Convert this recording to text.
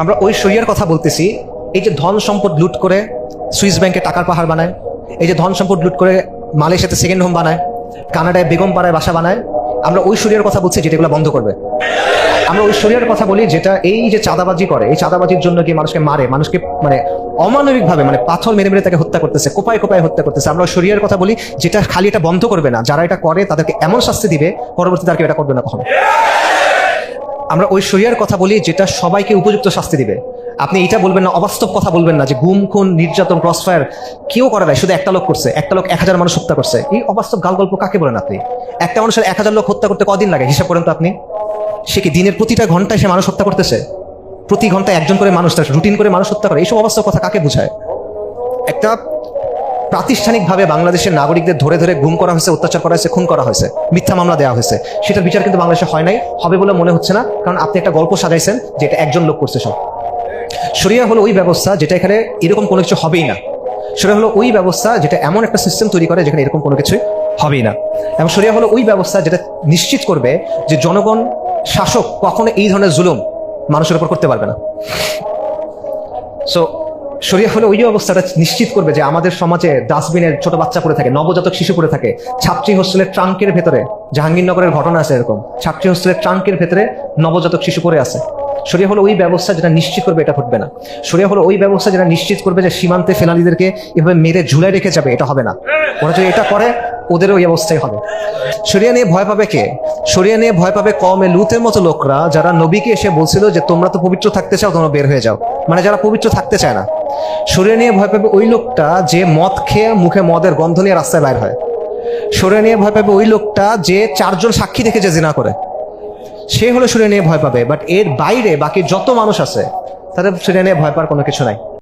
আমরা ওই শরিয়ার কথা বলতেছি, এই যে ধন সম্পদ লুট করে সুইস ব্যাংকে টাকার পাহাড় বানায়, এই যে ধন সম্পদ লুট করে মালয়েশিয়াতে সেকেন্ড হোম বানায়, কানাডায় বেগম পাড়ায় বাসা বানায়, আমরা ওই শরিয়ার কথা বলছি যেটা এগুলো বন্ধ করবে। আমরা ওই শরিয়ার কথা বলি যেটা এই যে চাঁদাবাজি করে, এই চাঁদাবাজির জন্য কি মানুষকে মারে, মানুষকে মানে অমানবিক ভাবে মানে পাথর মেরে মেরে তাকে হত্যা করতেছে, কোপায় কোপায় হত্যা করতেছে। আমরা ওই শরিয়ার কথা বলি যেটা খালি এটা বন্ধ করবে না। যারা এটা করে, তাদেরকে এমন শাস্তি দিবে, পরবর্তীতে আর এটা করবে না কখনো। আমরা ওই শরিয়ার কথা বলি যেটা সবাইকে উপযুক্ত শাস্তি দিবে। আপনি এটা বলবেন না, অবাস্তব কথা বলবেন না যে গুম, খুন, নির্যাতন ক্রসফায়ার কেউ করে নাই, শুধু একটা লোক করছে, একটা লোক এক হাজার মানুষ হত্যা করছে। এই অবাস্তব গাল গল্প কাকে বলেন আপনি? একটা মানুষের এক হাজার লোক হত্যা করতে কদিন লাগে? হিসাব করেন তো আপনি। সে কি দিনের প্রতিটা ঘন্টায় সে মানুষ হত্যা করতেছে? প্রতি ঘন্টায় একজন করে মানুষ রুটিন করে মানুষ হত্যা করে, এইসব অবাস্তব কথা কাকে বোঝায়? একটা প্রাতিষ্ঠানিকভাবে বাংলাদেশের নাগরিকদের ধরে ধরে গুম করা হয়েছে, অত্যাচার করা হয়েছে, খুন করা হয়েছে, মিথ্যা মামলা দেওয়া হয়েছে। সেটার বিচার কিন্তু বাংলাদেশে হয় নাই, হবে বলে মনে হচ্ছে না, কারণ আপনি একটা গল্প সাজাইছেন যে এটা একজন লোক করছে সব। শরিয়া হলো ওই ব্যবস্থা যেটা এখানে এরকম কোনো কিছু হবেই না। শরিয়া হলো ওই ব্যবস্থা যেটা এমন একটা সিস্টেম তৈরি করে যেখানে এরকম কোনো কিছুই হবেই না। এবং শরিয়া হলো ওই ব্যবস্থা যেটা নিশ্চিত করবে যে জনগণ, শাসক কখনো এই ধরনের জুলুম মানুষের উপর করতে পারবে না। সো শরিয়া হলে ওই অবস্থাটা নিশ্চিত করবে যে আমাদের সমাজে ডাস্টবিনের ছোট বাচ্চা পড়ে থাকে, নবজাতক শিশু পড়ে থাকে। ছাত্রী হোস্টেলের ট্রাঙ্কের ভেতরে, জাহাঙ্গীরনগরের ঘটনা আছে এরকম, ছাত্রী হোস্টেলের ট্রাঙ্কের ভেতরে নবজাতক শিশু পড়ে আছে। শরিয়া হলো ওই ব্যবস্থা যেটা নিশ্চিত করবে এটা ঘটবে না। শরিয়া হলো ওই ব্যবস্থা যেটা নিশ্চিত করবে যে সীমান্তে ফেলালিদেরকে এভাবে মেরে ঝুলে রেখে যাবে, এটা হবে না। ওরা যদি এটা করে ওদের ওই অবস্থায় হবে। শরিয়া নিয়ে ভয় পাবে কে? শরিয়া নিয়ে ভয় পাবে কমে লুতের মতো লোকরা যারা নবীকে এসে বলছিল যে তোমরা তো পবিত্র থাকতে চাও, তোমরা বের হয়ে যাও। মানে যারা পবিত্র থাকতে চায় না। শরিয়া নিয়ে ভয় পাবে ওই লোকটা যে মদ খেয়ে মুখে মদের গন্ধ নিয়ে রাস্তায় বাইর হয়। সরে নিয়ে ভয় পাবে ওই লোকটা যে চারজন সাক্ষী দেখে যে জিনা করে। সে হলো সরে নিয়ে ভয় পাবে বাট এর বাইরে বাকি যত মানুষ আছে, তাদের সরে নিয়ে ভয় পাওয়ার কোনো কিছু নাই।